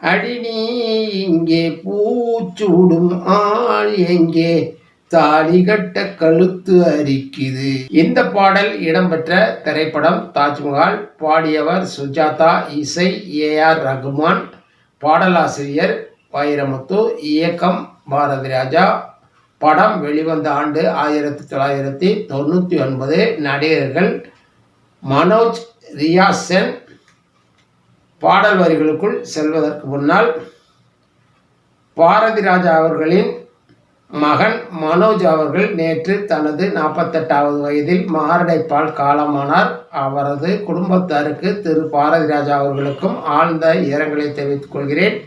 அடி இங்கே பூச்சூடும் ஆள் எங்கே? தாலி கட்ட கழுத்து அரிக்குது. இந்த பாடல் இடம்பெற்ற திரைப்படம் தாஜ்மஹால் பாடியவர் சுஜாதா இசை ஏ ஆர் ரகுமான் பாடலாசிரியர் வைரமுத்து இயக்கம் பாரதி ராஜா படம் வெளிவந்த ஆண்டு ஆயிரத்தி தொள்ளாயிரத்தி தொண்ணூற்றி ஒன்பது. நடிகர்கள் மனோஜ் ரியாஸ் சென் பாடல் வரிகளுக்குள் செல்வதற்கு முன்னால் பாரதி ராஜா அவர்களின் மகன் மனோஜ் அவர்கள் நேற்று தனது நாற்பத்தெட்டாவது வயதில் மாரடைப்பால் காலமானார். அவரது குடும்பத்தாருக்கு திரு பாரதி ராஜா அவர்களுக்கும் ஆழ்ந்த இரங்கலை தெரிவித்துக் கொள்கிறேன்.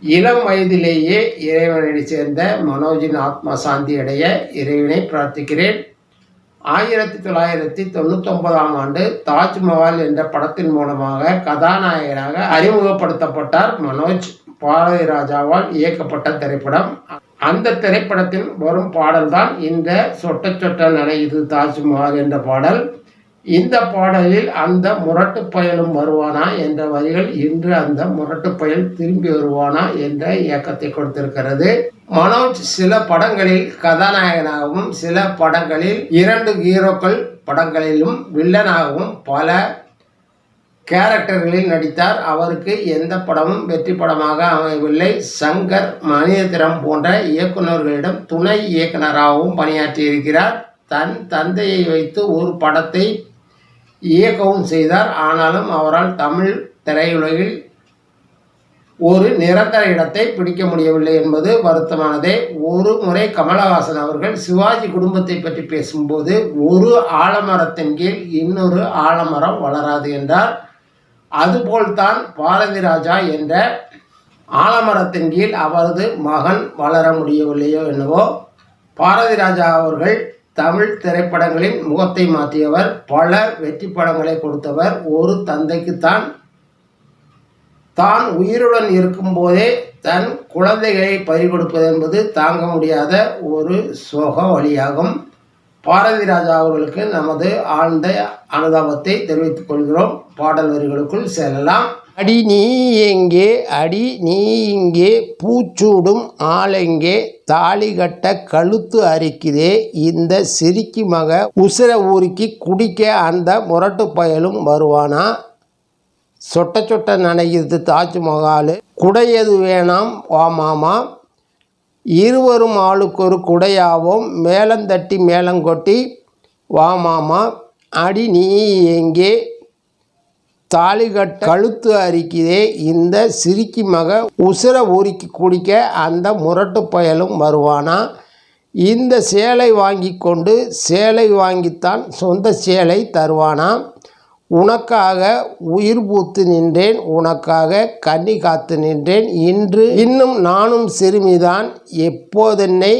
இளம் வயதிலேயே இறைவனை சேர்ந்த மனோஜின் ஆத்மா சாந்தி அடைய இறைவனை பிரார்த்திக்கிறேன். ஆயிரத்தி தொள்ளாயிரத்தி தொண்ணூத்தொன்பதாம் ஆண்டு தாஜ்மஹால் என்ற படத்தின் மூலமாக கதாநாயகனாக அறிமுகப்படுத்தப்பட்டார் மனோஜ் பாரதி ராஜாவால் இயக்கப்பட்ட திரைப்படம். அந்த திரைப்படத்தில் வரும் பாடல்தான் இந்த சொட்ட சொட்ட நனையுது தாஜ்மஹால் என்ற பாடல். இந்த பாடலில் அந்த முரட்டு பயலும் வருவானா என்ற வரிகள் இன்று அந்த முரட்டு பயல் திரும்பி வருவானா என்ற இயக்கத்தை கொடுத்திருக்கிறது. மனோஜ் சில படங்களில் கதாநாயகனாகவும் சில படங்களில் இரண்டு ஹீரோக்கள் படங்களிலும் வில்லனாகவும் பல கேரக்டர்களில் நடித்தார். அவருக்கு எந்த படமும் வெற்றி படமாக அமையவில்லை. சங்கர் மணிரத்னம் போன்ற இயக்குநர்களிடம் துணை இயக்குநராகவும் பணியாற்றியிருக்கிறார். தன் தந்தையை வைத்து ஒரு படத்தை இயக்கவும் செய்தார். ஆனாலும் அவரால் தமிழ் திரையுலகில் ஒரு நிரந்தர இடத்தை பிடிக்க முடியவில்லை என்பது வருத்தமானதே. ஒரு முறை கமலஹாசன் அவர்கள் சிவாஜி குடும்பத்தை பற்றி பேசும்போது ஒரு ஆலமரத்தின் கீழ் இன்னொரு ஆலமரம் வளராது என்றார். அதுபோல்தான் பாரதி ராஜா என்ற ஆலமரத்தின் கீழ் அவரது மகன் வளர முடியவில்லையோ என்னவோ. பாரதி ராஜா அவர்கள் தமிழ் திரைப்படங்களின் முகத்தை மாற்றியவர் பல வெற்றி படங்களை கொடுத்தவர். ஒரு தந்தைக்குத்தான் தான் உயிருடன் இருக்கும்போதே தன் குழந்தைகளை பறிகொடுப்பது என்பது தாங்க முடியாத ஒரு சோக வழியாகும். பாரதி ராஜா அவர்களுக்கு நமது ஆழ்ந்த அனுதாபத்தை தெரிவித்துக் கொள்கிறோம். பாடல் வரிகளுக்குள் செல்லலாம். அடி நீ எங்கே அடி நீ இங்கே பூச்சூடும் ஆளெங்கே தாலி கட்ட கழுத்து அரிக்குதே இந்த சிரிக்கு மக உசிர ஊருக்கி குடிக்க அந்த முரட்டு பயலும் வருவானா? சொட்ட சொட்ட நனையுது தாஜ்மஹால் குடையது வேணாம் வா மாமா. இருவரும் ஆளுக்கு ஒரு குடையாவும் மேளந்தட்டி மேளங்கொட்டி வா மாமா. அடி நீ எங்கே? தாலிகட்ட கழுத்து அரிக்குதே இந்த சிரிக்கி மக உசிர ஊறிக்கு குடிக்க அந்த முரட்டு பயலும் வருவானா? இந்த சேலை வாங்கி கொண்டு சேலை வாங்கித்தான் சொந்த சேலை தருவானா? உனக்காக உயிர் பூத்து நின்றேன் உனக்காக கன்னி காத்து நின்றேன். இன்று இன்னும் நானும் சிறுமிதான். எப்போதென்னை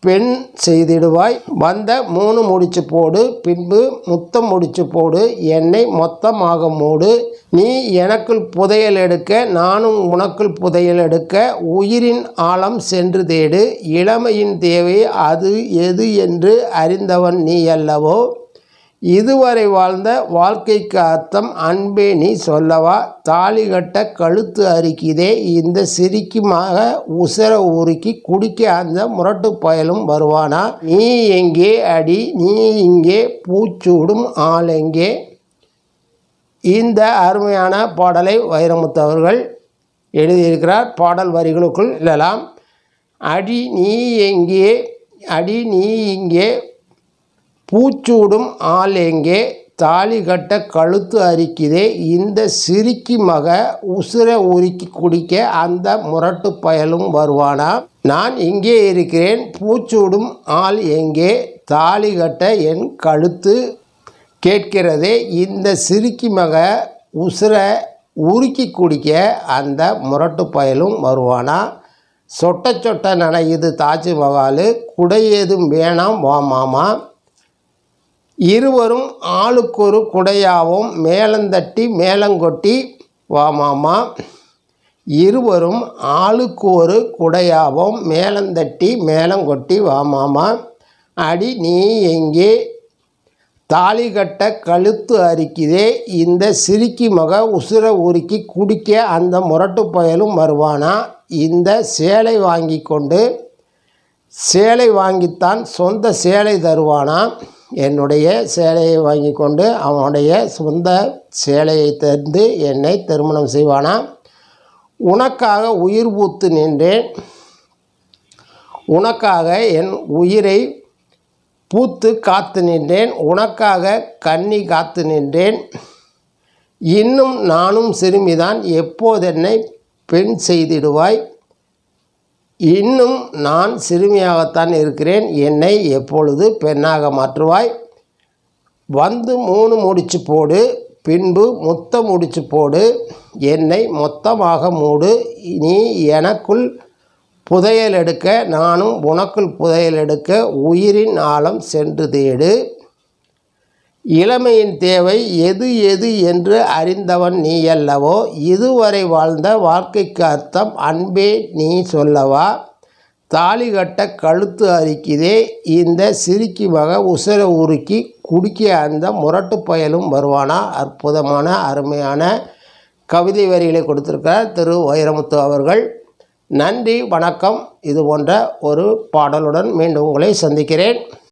பெண் செய்திடுவாய்? வந்த மூணு முடிச்சு போடு பின்பு முத்தம் முடிச்சு போடு என்னை மொத்தமாக மூடு. நீ எனக்குள் புதையல் எடுக்க நானும் உனக்குள் புதையல் எடுக்க உயிரின் ஆழம் சென்று தேடு. இளமையின் தேவை அது எது என்று அறிந்தவன் நீ அல்லவோ? இதுவரை வாழ்ந்த வாழ்க்கைக்கு அர்த்தம் அன்பே நீ சொல்லவா? தாலி கட்ட கழுத்து அரிக்குதே இந்த சிரிக்குமாக உசர உருக்கி குடிக்க அந்த முரட்டு பயலும் வருவானா? நீ எங்கே அடி நீ இங்கே பூச்சூடும் ஆள் எங்கே? இந்த அருமையான பாடலை வைரமுத்து அவர்கள் எழுதியிருக்கிறார். பாடல் வரிகளுக்குள் எழலாம் அடி நீ எங்கே அடி நீ இங்கே பூச்சூடும் ஆள் எங்கே? தாலி கட்ட கழுத்து அரிக்குதே. இந்த சிரிக்கி மக உசுரை உருக்கி குடிக்க அந்த முரட்டு பயலும் வருவானா? நான் இங்கே இருக்கிறேன். பூச்சூடும் ஆள் எங்கே? தாலி கட்ட என் கழுத்து கேட்கிறதே. இந்த சிரிக்கி மக உசுரை உருக்கி குடிக்க அந்த முரட்டு பயலும் வருவானா? சொட்ட சொட்ட நனையுது தாஜ்மஹாலு. குடையேதும் ஏதும் வேணாம் வா மாமா. இருவரும் ஆளுக்கொரு குடையாவும் மேலந்தட்டி மேலங்கொட்டி வா மாமா. இருவரும் ஆளுக்கு ஒரு குடையாவும் மேலந்தட்டி மேளங்கொட்டி வா மாமா. அடி நீ எங்கே? தாலி கட்ட கழுத்து அரிக்குதே. இந்த சிரிக்கி மக உசுர உருக்கி குடிக்க அந்த முரட்டு பயலும் வருவானா? இந்த சேலை வாங்கி கொண்டு சேலை வாங்கித்தான் சொந்த சேலை தருவானா? என்னுடைய சேலையை வாங்கி கொண்டு அவனுடைய சொந்த சேலையை தந்து என்னை திருமணம் செய்வானா? உனக்காக உயிர் பூத்து நின்றேன். உனக்காக என் உயிரை பூத்து காத்து நின்றேன். உனக்காக கண்ணி காத்து நின்றேன். இன்னும் நானும் சிறுமிதான். எப்போதென்னை பெண் செய்திடுவாய்? இன்னும் நான் சிறுமியாகத்தான் இருக்கிறேன். என்னை எப்பொழுது பெண்ணாக மாற்றுவாய்? வந்து மூணு முடிச்சு போடு பின்பு முத்த முடிச்சு போடு என்னை மொத்தமாக மூடு. நீ எனக்குள் புதையல் எடுக்க நானும் உனக்குள் புதையல் எடுக்க உயிரின் ஆழம் சென்று தேடு. இளமையின் தேவை எது எது என்று அறிந்தவன் நீ அல்லவோ இதுவரை வாழ்ந்த வாழ்க்கைக்கு அர்த்தம் அன்பே நீ சொல்லவா? தாலி கட்ட கழுத்து அரிக்குதே இந்த சிரிக்கி மக உசர உருக்கி குடிக்க அந்த முரட்டு பயலும் வருவானா? அற்புதமான அருமையான கவிதை வரிகளை கொடுத்திருக்கிறார் திரு வைரமுத்து அவர்கள். நன்றி வணக்கம். இது போன்ற ஒரு பாடலுடன் மீண்டும் உங்களை சந்திக்கிறேன்.